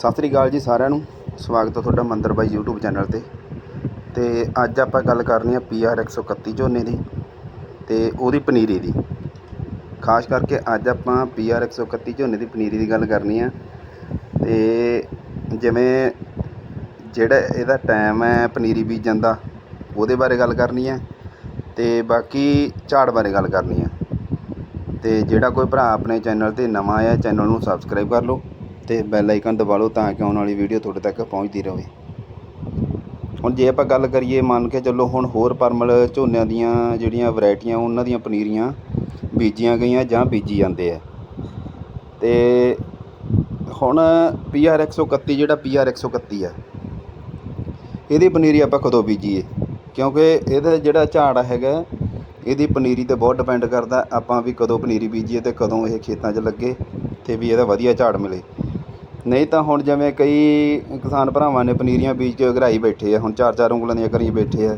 ਸਤਿ ਸ੍ਰੀ ਅਕਾਲ ਜੀ ਸਾਰਿਆਂ ਨੂੰ। ਸਵਾਗਤ ਹੈ ਤੁਹਾਡਾ ਮੰਦਰ ਬਾਈ YouTube ਚੈਨਲ ਤੇ। ਤੇ ਅੱਜ ਆਪਾਂ ਗੱਲ ਕਰਨੀ ਆ PR 131 ਝੋਨੇ ਦੀ ਤੇ ਉਹਦੀ ਪਨੀਰੀ ਦੀ। ਖਾਸ ਕਰਕੇ ਅੱਜ ਆਪਾਂ PR 131 ਝੋਨੇ ਦੀ ਪਨੀਰੀ ਦੀ ਗੱਲ ਕਰਨੀ ਆ ਤੇ ਜਿਵੇਂ ਜਿਹੜਾ ਇਹਦਾ ਟਾਈਮ ਹੈ ਪਨੀਰੀ ਬੀਜਣ ਦਾ, ਉਹਦੇ ਬਾਰੇ ਗੱਲ ਕਰਨੀ ਹੈ। ਤੇ ਬਾਕੀ ਝਾੜ ਬਾਰੇ ਗੱਲ ਕਰਨੀ ਹੈ। ਤੇ ਜਿਹੜਾ ਕੋਈ ਭਰਾ ਆਪਣੇ ਚੈਨਲ ਤੇ ਨਵਾਂ ਆਇਆ, ਚੈਨਲ ਨੂੰ ਸਬਸਕ੍ਰਾਈਬ ਕਰ ਲਓ। ਤੇ ਬੈਲ ਆਈਕਨ ਦਬਾ ਲਓ ਤਾਂ ਕਿ ਆਉਣ ਵਾਲੀ ਵੀਡੀਓ ਤੁਹਾਡੇ ਤੱਕ ਪਹੁੰਚਦੀ ਰਹੇ। ਹੁਣ ਜੇ ਆਪਾਂ ਗੱਲ ਕਰੀਏ, ਮੰਨ ਕੇ ਚੱਲੋ ਹੁਣ ਹੋਰ ਪਰਮਲ ਝੋਨਿਆਂ ਦੀਆਂ ਜਿਹੜੀਆਂ ਵੈਰਾਈਟੀਆਂ ਉਹਨਾਂ ਦੀਆਂ ਪਨੀਰੀਆਂ ਬੀਜੀਆਂ ਗਈਆਂ ਜਾਂ ਬੀਜੀ ਜਾਂਦੇ ਆ। ਤੇ ਹੁਣ PR 131 ਜਿਹੜਾ PR 131 ਆ, ਇਹਦੀ ਪਨੀਰੀ ਆਪਾਂ ਕਦੋਂ ਬੀਜੀਏ? ਕਿਉਂਕਿ ਇਹਦਾ ਜਿਹੜਾ ਝਾੜ ਹੈਗਾ, ਇਹਦੀ ਪਨੀਰੀ ਤੇ ਬਹੁਤ ਡਿਪੈਂਡ ਕਰਦਾ ਆਪਾਂ ਵੀ ਕਦੋਂ ਪਨੀਰੀ ਬੀਜੀਏ ਤੇ ਕਦੋਂ ਇਹ ਖੇਤਾਂ 'ਚ ਲੱਗੇ ਤੇ ਵੀ ਇਹਦਾ ਵਧੀਆ ਝਾੜ ਮਿਲੇ। ਨਹੀਂ ਤਾਂ ਹੁਣ ਜਿਵੇਂ ਕਈ ਕਿਸਾਨ ਭਰਾਵਾਂ ਨੇ ਪਨੀਰੀਆਂ ਬੀਜ ਕੇ ਉਗਰਾਈ ਬੈਠੇ ਆ, ਹੁਣ ਚਾਰ ਚਾਰ ਉਂਗਲਾਂ ਦੀਆਂ ਕਰੀ ਬੈਠੇ ਆ।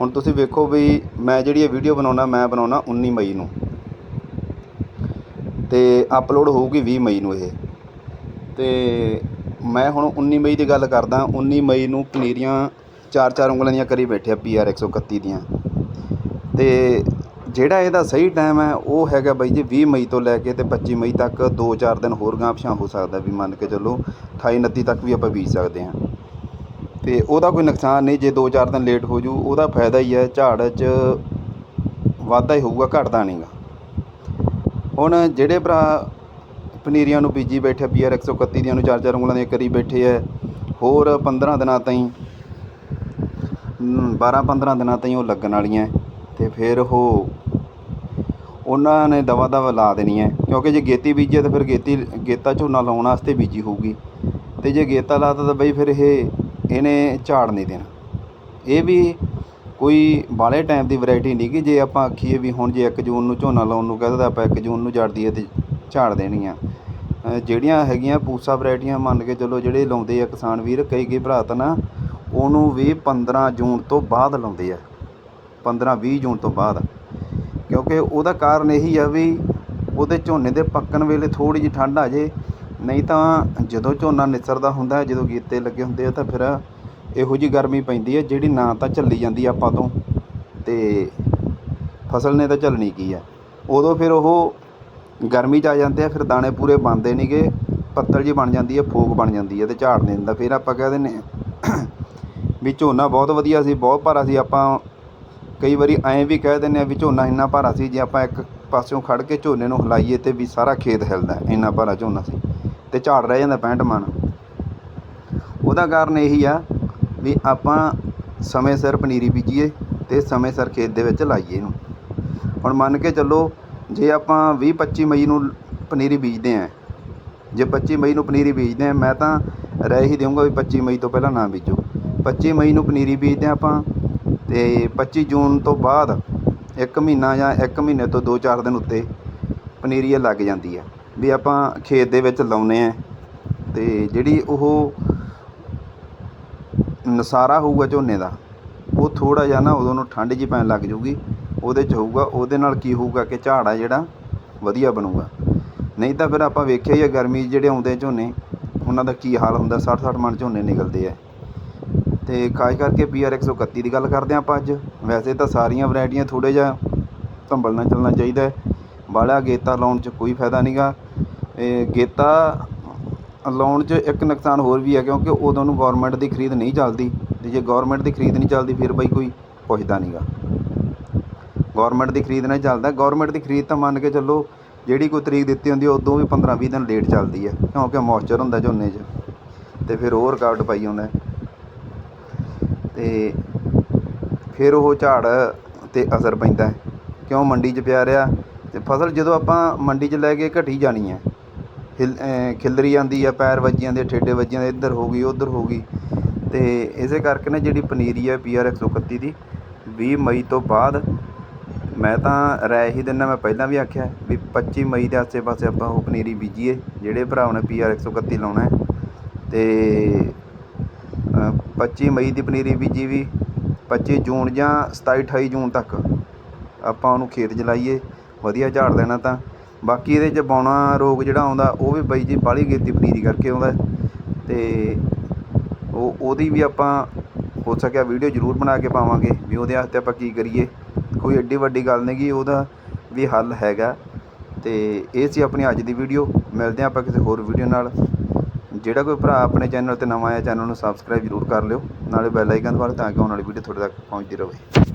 ਹੁਣ ਤੁਸੀਂ ਵੇਖੋ ਵੀ ਮੈਂ ਜਿਹੜੀ ਇਹ ਵੀਡੀਓ ਬਣਾਉਣਾ ਮੈਂ ਬਣਾਉਣਾ 19 ਮਈ ਨੂੰ। ਤੇ ਅਪਲੋਡ ਹੋਊਗੀ 20 ਮਈ ਨੂੰ ਇਹ। ਤੇ ਮੈਂ ਹੁਣ 19 ਮਈ ਦੀ ਗੱਲ ਕਰਦਾ 19 ਮਈ ਨੂੰ ਪਨੀਰੀਆਂ ਚਾਰ ਚਾਰ ਉਂਗਲਾਂ ਦੀਆਂ ਕਰੀ ਬੈਠੇ ਆ PR 131 ਦੀਆਂ। ਤੇ ਜਿਹੜਾ ਇਹਦਾ ਸਹੀ ਟਾਈਮ ਹੈ, ਉਹ ਹੈਗਾ ਬਾਈ ਜੀ 20 ਮਈ ਤੋਂ ਲੈ ਕੇ ਤੇ 25 ਮਈ ਤੱਕ 2-4 ਦਿਨ ਹੋਰ ਗਾਂਹ ਪਿਛਾਂਹ ਹੋ ਸਕਦਾ ਵੀ ਮੰਨ ਕੇ ਚੱਲੋ 28 29 ਤੱਕ ਵੀ ਆਪਾਂ ਬੀਜ ਸਕਦੇ ਹਾਂ। ਤੇ ਉਹਦਾ ਕੋਈ ਨੁਕਸਾਨ ਨਹੀਂ, ਜੇ 2-4 ਦਿਨ ਲੇਟ ਹੋ ਜੂ, ਉਹਦਾ ਫਾਇਦਾ ਹੀ ਹੈ, ਝਾੜ 'ਚ ਵਾਧਾ ਹੀ ਹੋਊਗਾ, ਘਟਦਾ ਨਹੀਂਗਾ ਹੁਣ ਜਿਹੜੇ ਭਰਾ ਪਨੀਰੀਆਂ ਨੂੰ ਬੀਜੀ ਬੈਠੇ PR 131 ਦੀਆਂ ਨੂੰ ਚਾਰ ਚਾਰ ਉਂਗਲਾਂ ਦੀਆਂ ਕਰੀ ਬੈਠੇ ਹੈ ਹੋਰ 15 ਦਿਨਾਂ ਤਾਈਂ 12-15 ਦਿਨਾਂ ਤਾਈਂ ਉਹ ਲੱਗਣ ਵਾਲੀਆਂ। ਤੇ ਫਿਰ ਉਹ ਉਹਨਾਂ ਨੇ ਦਵਾ ਦਵਾ ਲਾ ਦੇਣੀ ਹੈ। ਕਿਉਂਕਿ ਜੇ ਗੇਤੀ ਬੀਜੇ ਤਾਂ ਫਿਰ ਗੇਤੀ, ਗੇਤਾ ਝੋਨਾ ਲਾਉਣ ਵਾਸਤੇ ਬੀਜੀ ਹੋਊਗੀ। ਤੇ ਜੇ ਗੇਤਾ ਲਾਤਾ ਤਾਂ ਬਈ ਫਿਰ ਇਹ, ਇਹਨੇ ਝਾੜ ਨਹੀਂ ਦੇਣਾ। ਇਹ ਵੀ ਕੋਈ ਬਾਲੇ ਟਾਈਮ ਦੀ ਵੈਰਾਈਟੀ ਨਹੀਂ ਕਿ ਜੇ ਆਪਾਂ ਆਖੀਏ ਵੀ ਹੁਣ ਜੇ 1 ਜੂਨ ਨੂੰ ਝੋਨਾ ਲਾਉਣ ਨੂੰ ਕਹਿੰਦਾ ਤਾਂ ਆਪਾਂ 1 ਜੂਨ ਨੂੰ ਜੜ ਹੈ ਤੇ ਝਾੜ ਦੇਣੀ ਆ ਜਿਹੜੀਆਂ ਹੈਗੀਆਂ ਪੂਸਾ ਵੈਰਾਈਟੀਆਂ ਮੰਨ ਕੇ ਚੱਲੋ ਜਿਹੜੇ ਲਾਉਂਦੇ ਆ ਕਿਸਾਨ ਵੀਰ ਕਈ ਕਈ ਭਰਾ ਤਾਂ ਨਾ ਉਹਨੂੰ ਵੀ 15 ਜੂਨ ਤੋਂ ਬਾਅਦ ਲਾਉਂਦੇ ਆ। 15 20 ਜੂਨ ਤੋਂ ਬਾਅਦ। ਕਿਉਂਕਿ ਉਹਦਾ ਕਾਰਨ ਇਹੀ ਆ ਵੀ ਉਹਦੇ ਝੋਨੇ ਦੇ ਪੱਕਣ ਵੇਲੇ ਥੋੜੀ ਜਿਹੀ ਠੰਡ ਆ ਜੇ। ਨਹੀਂ ਤਾਂ ਜਦੋਂ ਝੋਨਾ ਨਿਸਰਦਾ ਹੁੰਦਾ, ਜਦੋਂ ਗੀਤੇ ਲੱਗੇ ਹੁੰਦੇ ਆ ਤਾਂ ਫਿਰ ਇਹੋ ਜੀ ਗਰਮੀ ਪੈਂਦੀ ਹੈ ਜਿਹੜੀ ਨਾ ਤਾਂ ਝੱਲੀ ਜਾਂਦੀ ਆਪਾਂ ਤੋਂ। ਤੇ ਫਸਲ ਨੇ ਤਾਂ ਝੱਲਣੀ ਕੀ ਆ। ਉਦੋਂ ਫਿਰ ਉਹ ਗਰਮੀ 'ਚ ਆ ਜਾਂਦੇ ਆ, ਫਿਰ ਦਾਣੇ ਪੂਰੇ ਬਣਦੇ ਨਹੀਂਗੇ ਪੱਤਲ ਜੀ ਬਣ ਜਾਂਦੀ ਹੈ ਫੋਕ ਬਣ ਜਾਂਦੀ ਹੈ ਤੇ ਝਾੜ ਨਹੀਂ ਦਿੰਦਾ। ਫਿਰ ਆਪਾਂ ਕਹਿ ਦਿੰਦੇ ਹਾਂ ਵੀ ਝੋਨਾ ਬਹੁਤ ਵਧੀਆ ਸੀ, ਬਹੁਤ ਭਾਰਾ ਸੀ। ਆਪਾਂ ਕਈ ਵਾਰੀ ਐਂ ਵੀ ਕਹਿ ਦਿੰਦੇ ਆ ਵੀ ਝੋਨਾ ਇੰਨਾ ਭਾਰਾ ਸੀ, ਜੇ ਆਪਾਂ ਇੱਕ ਪਾਸਿਓਂ ਖੜ ਕੇ ਝੋਨੇ ਨੂੰ ਹਿਲਾਈਏ ਤੇ ਵੀ ਸਾਰਾ ਖੇਤ ਹਿਲਦਾ ਇੰਨਾ ਭਾਰਾ ਝੋਨਾ ਸੀ ਤੇ ਝਾੜ ਰਹਿ ਜਾਂਦਾ 65 ਮਣ। ਉਹਦਾ ਕਾਰਨ ਇਹੀ ਆ ਵੀ ਆਪਾਂ ਸਮੇਂ ਸਿਰ ਪਨੀਰੀ ਬੀਜੀਏ ਤੇ ਸਮੇਂ ਸਿਰ ਖੇਤ ਦੇ ਵਿੱਚ ਲਾਈਏ ਇਹਨੂੰ। ਹੁਣ ਮੰਨ ਕੇ ਚੱਲੋ, ਜੇ ਆਪਾਂ 20 25 ਮਈ ਨੂੰ ਪਨੀਰੀ ਬੀਜਦੇ ਆਂ ਜੇ 25 ਮਈ ਨੂੰ ਪਨੀਰੀ ਬੀਜਦੇ ਆਂ ਮੈਂ ਤਾਂ ਰਹਿ ਹੀ ਦੇਵਾਂਗਾ ਵੀ 25 ਮਈ ਤੋਂ ਪਹਿਲਾਂ ਨਾ ਬੀਜੋ। 25 ਮਈ ਨੂੰ ਪਨੀਰੀ ਬੀਜਦੇ ਆਂ ਆਪਾਂ ਅਤੇ ਪੱਚੀ ਜੂਨ ਤੋਂ ਬਾਅਦ ਇੱਕ ਮਹੀਨਾ ਜਾਂ ਇੱਕ ਮਹੀਨੇ ਤੋਂ 2-4 ਦਿਨ ਉੱਤੇ ਪਨੀਰੀ ਇਹ ਲੱਗ ਜਾਂਦੀ ਹੈ ਵੀ ਆਪਾਂ ਖੇਤ ਦੇ ਵਿੱਚ ਲਾਉਂਦੇ ਹਾਂ ਅਤੇ ਜਿਹੜੀ ਉਹ ਨਸਾਰਾ ਹੋਊਗਾ ਝੋਨੇ ਦਾ, ਉਹ ਥੋੜ੍ਹਾ ਜਿਹਾ ਨਾ ਉਦੋਂ ਨੂੰ ਠੰਡ ਜੀ ਪੈਣ ਲੱਗ ਜੂਗੀ ਉਹਦੇ ਚ ਹੋਊਗਾ, ਉਹਦੇ ਨਾਲ ਕੀ ਹੋਊਗਾ ਕਿ ਝਾੜ ਆ ਜਿਹੜਾ ਵਧੀਆ ਬਣੂਗਾ। ਨਹੀਂ ਤਾਂ ਫਿਰ ਆਪਾਂ ਵੇਖਿਆ ਹੀ ਆ ਗਰਮੀ 'ਚ ਜਿਹੜੇ ਆਉਂਦੇ ਝੋਨੇ, ਉਹਨਾਂ ਦਾ ਕੀ ਹਾਲ ਹੁੰਦਾ 60 60 ਮਣ ਝੋਨੇ ਨਿਕਲਦੇ ਆ। ਤੇ ਖਾਸ ਕਰਕੇ PR 131 ਦੀ ਗੱਲ ਕਰਦੇ ਹਾਂ ਆਪਾਂ ਅੱਜ। ਵੈਸੇ ਤਾਂ ਸਾਰੀਆਂ ਵੈਰਾਈਟੀਆਂ ਥੋੜੇ ਜਿਹਾ ਸੰਭਲਣਾ ਚੱਲਣਾ ਚਾਹੀਦਾ ਹੈ। ਬਾਹਲਾ ਗੇਤਾ ਲਾਉਣ 'ਚ ਕੋਈ ਫਾਇਦਾ ਨਹੀਂਗਾ ਇਹ ਗੇਤਾ ਲਾਉਣ 'ਚ ਇੱਕ ਨੁਕਸਾਨ ਹੋਰ ਵੀ ਹੈ ਕਿਉਂਕਿ ਉਦੋਂ ਨੂੰ ਗਵਰਨਮੈਂਟ ਦੀ ਖਰੀਦ ਨਹੀਂ ਚੱਲਦੀ। ਤੇ ਜੇ ਗਵਰਨਮੈਂਟ ਦੀ ਖਰੀਦ ਨਹੀਂ ਚੱਲਦੀ ਫਿਰ ਬਈ ਕੋਈ ਪੁੱਛਦਾ ਨਹੀਂਗਾ ਗਵਰਨਮੈਂਟ ਦੀ ਖਰੀਦ ਨਹੀਂ ਚੱਲਦਾ। ਗਵਰਨਮੈਂਟ ਦੀ ਖਰੀਦ ਤਾਂ ਮੰਨ ਕੇ ਚੱਲੋ ਜਿਹੜੀ ਕੋਈ ਤਰੀਕ ਦਿੱਤੀ ਹੁੰਦੀ ਉਦੋਂ ਵੀ 15 20 ਦਿਨ ਲੇਟ ਚੱਲਦੀ ਹੈ। ਕਿਉਂਕਿ ਮੌਇਸਚਰ ਹੁੰਦਾ ਝੋਨੇ 'ਚ ਤੇ ਫਿਰ ਉਹ ਰੁਕਾਵਟ ਪਾਈ ਹੁੰਦਾ ਹੈ। ਫਿਰ ਉਹ ਝਾੜ ਤੇ ਅਸਰ ਪੈਂਦਾ ਹੈ। ਕਿਉਂ ਮੰਡੀ 'ਚ ਪਿਆ ਰਿਹਾ ਅਤੇ ਫਸਲ ਜਦੋਂ ਆਪਾਂ ਮੰਡੀ 'ਚ ਲੈ ਕੇ ਘਟੀ ਜਾਣੀ ਹੈ, ਹਿਲ ਖਿਲਰੀ ਜਾਂਦੀ ਆ, ਪੈਰ ਵੱਜੀ ਜਾਂਦੇ ਠੇਡੇ ਵੱਜੀ ਜਾਂਦੇ ਇੱਧਰ ਹੋ ਗਈ, ਉੱਧਰ ਹੋ ਗਈ ਅਤੇ ਇਸੇ ਕਰਕੇ ਨਾ ਜਿਹੜੀ ਪਨੀਰੀ ਹੈ PR 131 ਦੀ 20 ਮਈ ਤੋਂ ਬਾਅਦ ਮੈਂ ਤਾਂ ਰਾਏ ਹੀ ਦਿੰਦਾ, ਮੈਂ ਪਹਿਲਾਂ ਵੀ ਆਖਿਆ ਵੀ 25 ਮਈ ਦੇ ਆਸੇ-ਪਾਸੇ ਆਪਾਂ ਉਹ ਪਨੀਰੀ ਬੀਜੀਏ, ਜਿਹੜੇ ਭਰਾਵਾਂ ਨੇ ਪੀ PR 131 ਲਾਉਣਾ ਹੈ ਤੇ ਪੱਚੀ ਮਈ ਦੀ ਪਨੀਰੀ ਬੀਜੀ ਵੀ 25 ਜੂਨ ਜਾਂ 27 28 ਜੂਨ ਤੱਕ ਆਪਾਂ ਉਹਨੂੰ ਖੇਤ 'ਚ ਲਾਈਏ, ਵਧੀਆ ਝਾੜ ਦੇਣਾ ਤਾਂ। ਬਾਕੀ ਇਹਦੇ 'ਚ ਬੌਣਾ ਰੋਗ ਜਿਹੜਾ ਆਉਂਦਾ, ਉਹ ਵੀ ਬਾਈ ਜੀ ਬਾਹਲੀ ਗੇਤੀ ਪਨੀਰੀ ਕਰਕੇ ਆਉਂਦਾ ਹੈ। ਤੇ ਉਹ, ਉਹਦੀ ਵੀ ਆਪਾਂ ਹੋ ਸਕਿਆ ਵੀਡੀਓ ਜ਼ਰੂਰ ਬਣਾ ਕੇ ਪਾਵਾਂਗੇ, ਵੀ ਉਹਦੇ ਵਾਸਤੇ ਆਪਾਂ ਕੀ ਕਰੀਏ। ਕੋਈ ਐਡੀ ਵੱਡੀ ਗੱਲ ਨਹੀਂ ਕਿ ਉਹਦਾ ਵੀ ਹੱਲ ਹੈਗਾ। ਤੇ ਇਹ ਸੀ ਆਪਣੀ ਅੱਜ ਦੀ ਵੀਡੀਓ। ਮਿਲਦੇ ਹਾਂ ਆਪਾਂ ਕਿਸੇ ਹੋਰ ਵੀਡੀਓ ਨਾਲ। ਜਿਹੜਾ ਕੋਈ ਭਰਾ ਆਪਣੇ ਚੈਨਲ ਤੇ ਨਵਾਂ ਆਇਆ ਚੈਨਲ ਨੂੰ ਸਬਸਕ੍ਰਾਈਬ ਜ਼ਰੂਰ ਕਰ ਲਿਓ। ਨਾਲੇ ਬੈਲ ਆਈਕਨ ਦਬਾ ਲਿਓ ਤਾਂ ਕਿ ਆਉਣ ਵਾਲੀ ਵੀਡੀਓ ਤੁਹਾਡੇ ਤੱਕ ਪਹੁੰਚਦੀ ਰਹੇ।